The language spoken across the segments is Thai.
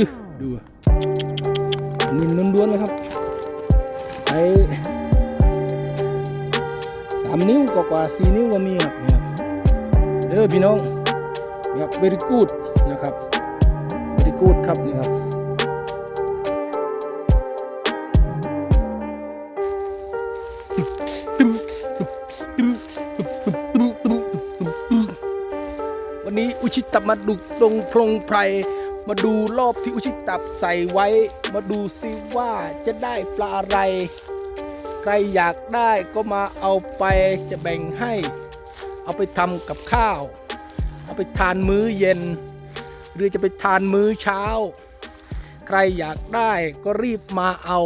อดูนินล้วนๆเลยครับใส่สามนิ้วกว่าๆสี่นิ้วก็มีครับเนี่ยเด้อพี่น้องแบบ very good นะครับ very good ครับนี่ครับวันนี้อุชิตมาดุกดงพรงไพร มาดูรอบที่อุชิตับใส่ไว้ มาดูซิว่าจะได้ปลาอะไร ใครอยากได้ก็มาเอาไปจะแบ่งให้ เอาไปทำกับข้าว เอาไปทานมื้อเย็น หรือจะไปทานมื้อเช้า ใครอยากได้ก็รีบมาเอา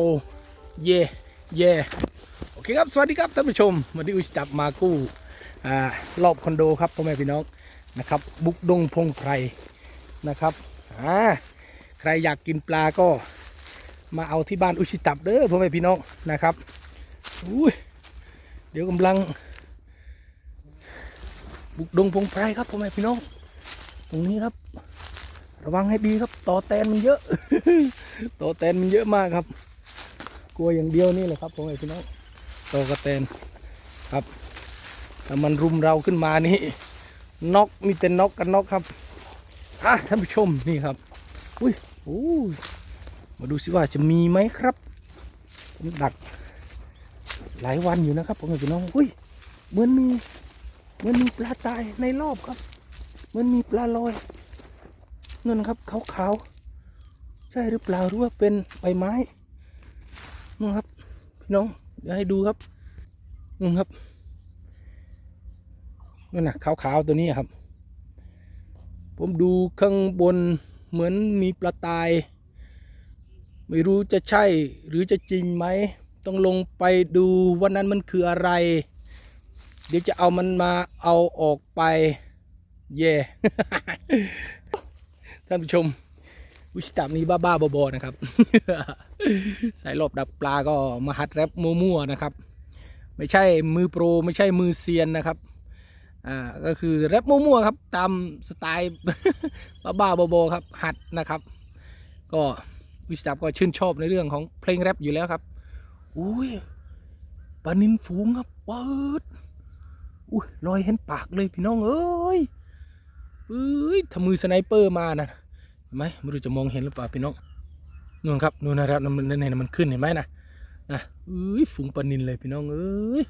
เย่เย่โอเคครับ สวัสดีครับท่านผู้ชม วันนี้อุชิตับมากู้อรอบคอนโดครับพ่อแม่พี่น้องนะครับ บุกดงพงไพรนะครับ อ่าใครอยากกินปลาก็มาเอาที่บ้านอุชิตับเด้อพ่อแม่พี่น้องนะครับอุ้ยเดี๋ยวกำลัง บุกดงพงไพรครับพ่อแม่พี่น้อง ตรงนี้ครับ ระวังให้ดีครับต่อแตนมันเยอะต่อแตนมันเยอะมากครับ กลัวอย่างเดียวนี่แหละครับพ่อแม่พี่น้องต่อกระแตนครับถ้ามันรุมเราขึ้นมานี่น็อกมีแต่น็อกกันน็อกครับ อะท่านผู้ชมนี่ครับ อุ้ยโอ้ยมาดูสิว่าจะมีไหมครับดัก หลายวันอยู่นะครับพอแม่พี่น้องอุ้ยเหมือนมีเหมันมีปลาตายในรอบครับเหมันมีปลาลอยนั่นครับขาวๆใช่หรือเปล่าหรือว่าเป็นใบไม้นู่นครับพี่น้องเดี๋ยวให้ดูครับนู่นครับนั่นนะขาวๆตัวนี้ครับ ผมดูข้างบนเหมือนมีปลาตาย ไม่รู้จะใช่หรือจะจริงไหม ต้องลงไปดูว่านั้นมันคืออะไร เดี๋ยวจะเอามันมาเอาออกไป เย่ท่านผู้ชมวิชตามนี้บ้าๆบอๆนะครับ สายรอบดักปลาก็มาหัดแรปมั่วๆนะครับ ไม่ใช่มือโปร ไม่ใช่มือเซียนนะครับ อ่าก็คือแรปมั่วๆครับตามสไตล์บ้าๆบอๆครับหัดนะครับ ก็วิชตับก็ชื่นชอบในเรื่องของเพลงแรปอยู่แล้วครับอุ้ยปลานินฝูงครับเปิดอุ้ยลอยเห็นปากเลยพี่น้องเอ้ยเอ้ยถ้ามือสไนเปอร์มานะเห็นไหมไม่รู้จะมองเห็นหรือเปล่าพี่น้องนู่นครับนู่นนะครับมันนั่มันขึ้นเห็นไหมนะนะเอ้ยฝูงปลานินเลยพี่น้องเอ้ย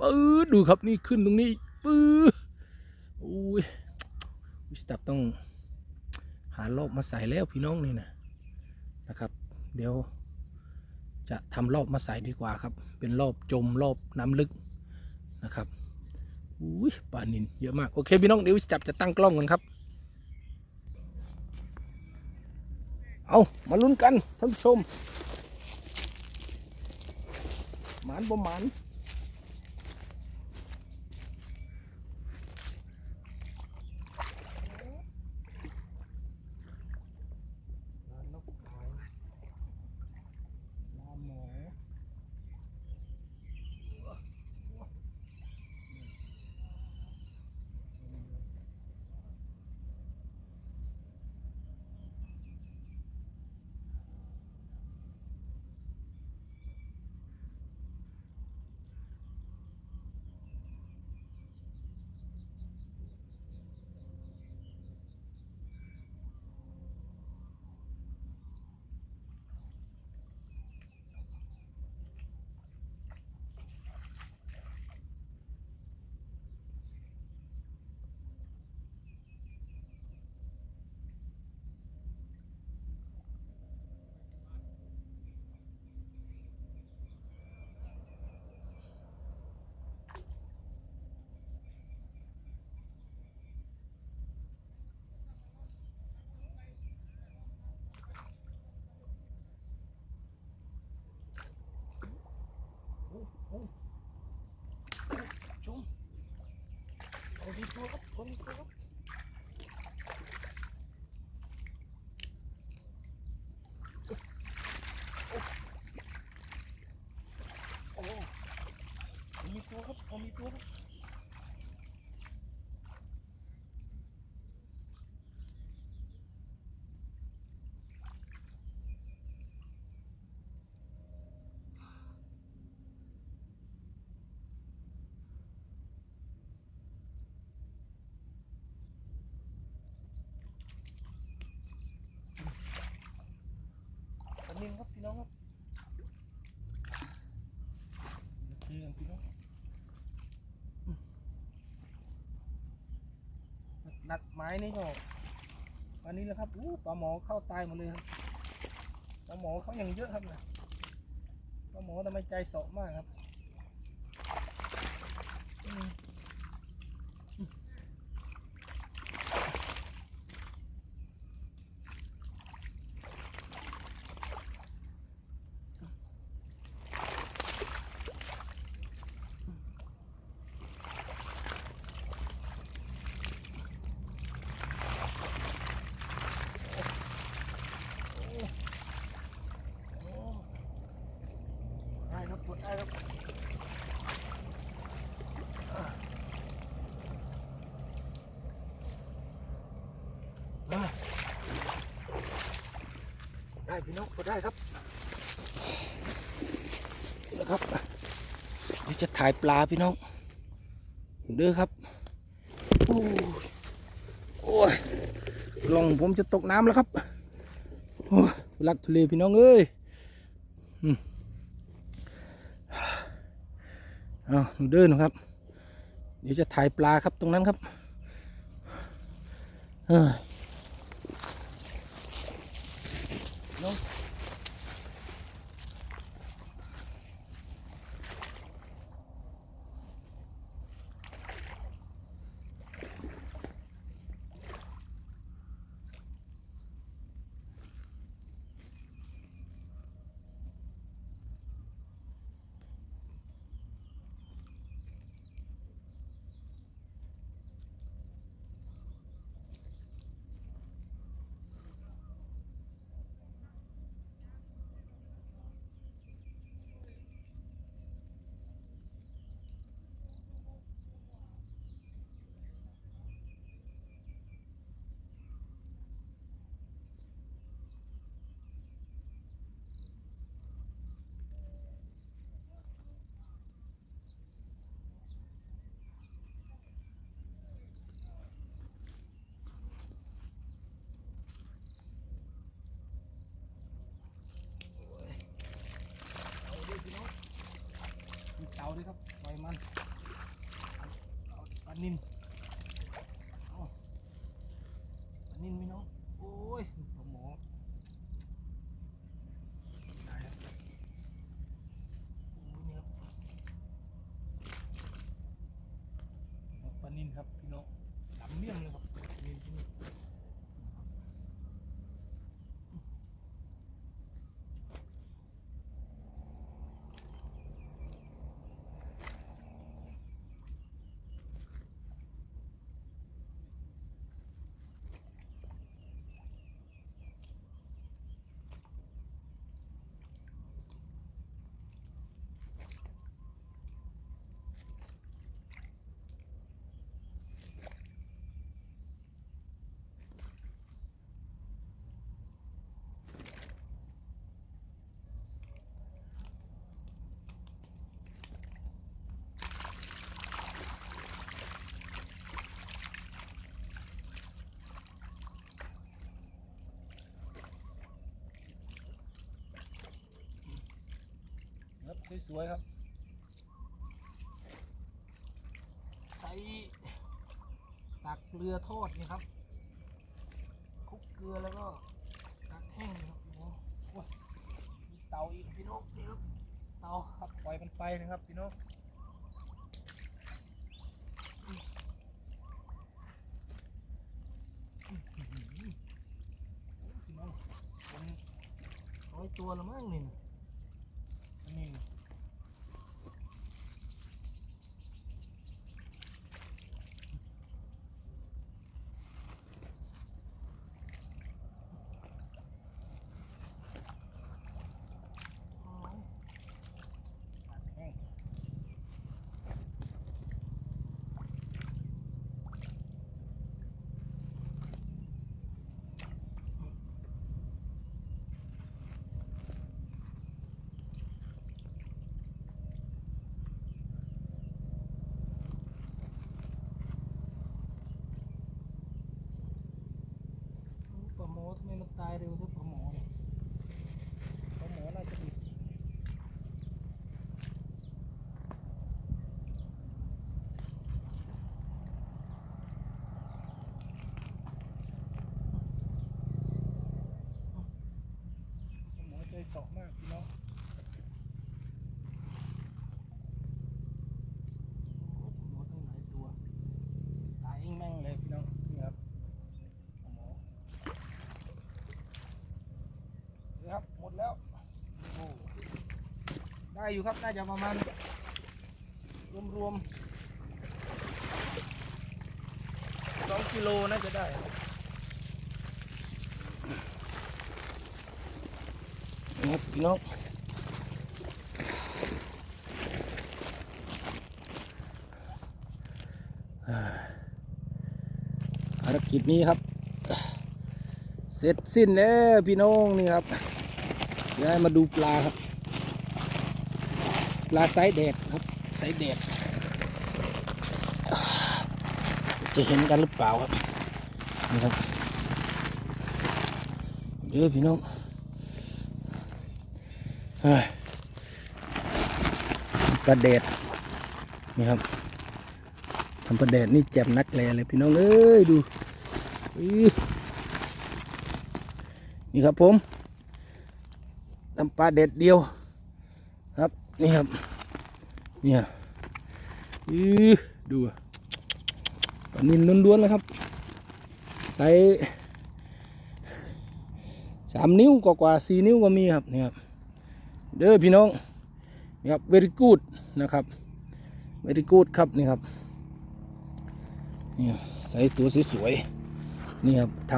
ปื้ดดูครับนี่ขึ้นตรงนี้ ปื้ดอุ้ยวิสตับต้องหารอบมาใส่แล้วพี่น้องนี่นะนะครับ เดี๋ยวจะทำรอบมาใส่ดีกว่าครับ เป็นรอบจมรอบน้ำลึกนะครับอุ้ยปลานินเยอะมาก โอเคพี่น้องเดี๋ยวจับจะตั้งกล้องกันครับ เอามาลุ้นกันท่านผู้ชมหมานบ่หมานหมอ ชมเอาดีตัวครับเอาดีตัวครับโอ้เอามีตัวครับเอามีตัวครับ ดัดไม้นี่ก็วันนี้แหละครับอู้ปลาหมอเข้าตายหมดเลยครับปลาหมอเขาอย่างเยอะครับนะปลาหมอทำไมใจเสาะมากครับอืม โอ้ได้ครับกดได้ครับอะได้ พี่นกกดได้ครับนะครับเดี๋ยวจะถ่ายปลาพี่น้องเด้อครับโอ้ยลองผมจะตกน้ำแล้วครับโอ้ยลักทุเลพี่น้องเอ้ยอืมเอาหนูเดินนะครับ เดี๋ยวจะถ่ายปลาครับตรงนั้นครับเฮ้ย เอาปลานินเอาปลานินพี่น้องโอ้ยปลาหมอได้ครับโอ้ยนี่ครับเอาปลานินครับพี่น้องดำเมี่ยมเลยครับปลานินที่นี่ ครับ สวยๆครับใส่ตักเกลือทอดนี่ครับคลุกเกลือแล้วก็ตักแห้งนะครับพี่น้โอ้มีเตาอีกพี่น้องนี่ครับเตาครับปล่อยมันไปนะครับพี่น้องพี่น้องเป็นร้อยตัวล้วมั้งนี่นะอันนี่นะ แห้งปลาหมอทำไมมันตายเร็วเท่าปลาหมอเนี่ยปลาหมอน่าจะดี ได้อยู่ครับ น่าจะประมาณ รวมๆสองกิโลน่าจะได้นะครับพี่น้องภารกิจนี้ครับ เสร็จสิ้นแล้วพี่น้องนี่ครับย้ายมาดูปลาครับ ปลาไซส์แดดครับไซส์แดดจะเห็นกันหรือเปล่าครับนี่ครับเดี๋ยวพี่น้องปลาแดดนี่ครับทำปลาแดดนี่เจ็บนักแลเลยพี่น้องเอ้ยดูนี่ครับผมทำปลาเด็ดเดียว นี่ครับ เนี่ยอือดูปลานินล้วนๆเลยครับใส่สามนิ้วกว่าๆสี่นิ้วก็มีครับนี่ครับ เด้อพี่น้องนี่ครับ very good นะครับ very good ครับนี่ครับนี่ใส่ตัวสวยๆนี่ครับท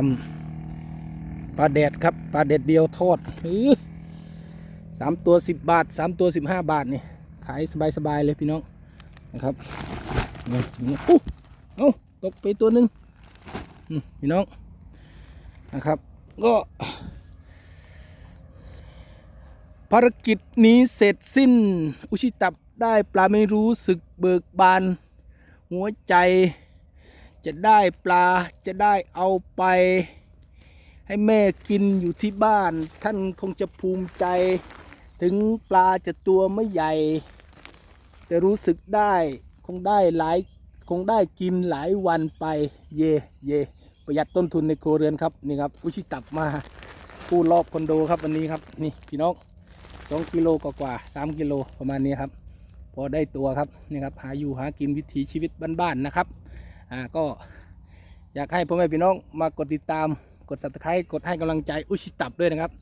ำปลาแดดครับปลาแดดเดียวทอดอื้อ สามตัวสิบบาทสามตัวสิบห้าบาทนี่ขายสบายๆเลยพี่น้องนะครับนี่อู้เอาตกไปตัวหนึ่งพี่น้องนะครับ ก็ภารกิจนี้เสร็จสิ้น อุชิตับได้ปลาไม่รู้สึกเบิกบาน หัวใจ จะได้ปลาจะได้เอาไป ให้แม่กินอยู่ที่บ้าน ท่านคงจะภูมิใจ ถึงปลาจะตัวไม่ใหญ่แต่รู้สึกได้คงได้หลายคงได้กินหลายวันไปเย่เย่ประหยัดต้นทุนในครัวเรือนครับนี่ครับอุชิตับมาผู้รอบคอนโดครับวันนี้ครับนี่พี่น้องสองกิโลกว่าๆสามกิโลประมาณนี้ครับพอได้ตัวครับนี่ครับหาอยู่หากินวิถีชีวิตบ้านๆนะครับอ่าก็อยากให้พ่อแม่พี่น้องมากดติดตามกด subscribe กดให้กำลังใจอุชิตับด้วยนะครับ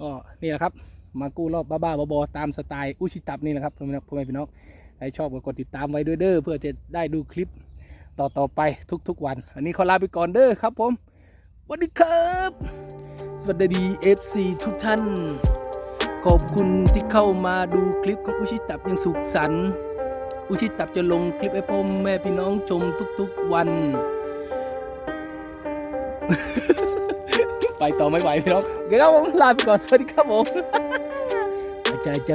ก็นี่แหละครับ มากู้รอบบ้าๆบอๆตามสไตล์อุชิตับนี่แหละครับพ่อแม่พ่อแม่พี่น้องใครชอบก็กดติดตามไว้ด้วยเด้อเพื่อจะได้ดูคลิปต่อๆไปทุกๆวัน อันนี้ขอลาไปก่อนเด้อครับผมสวัสดีครับ สวัสดี FC ทุกท่าน ขอบคุณที่เข้ามาดูคลิปของอุชิตับยังสุขสันต์อุชิตับจะลงคลิปให้พ่อแม่พี่น้องชมทุกๆวัน ไปต่อไม่ไหวพี่น้องเดี๋ยวผมลาไปก่อนสวัสดีครับผม อาจา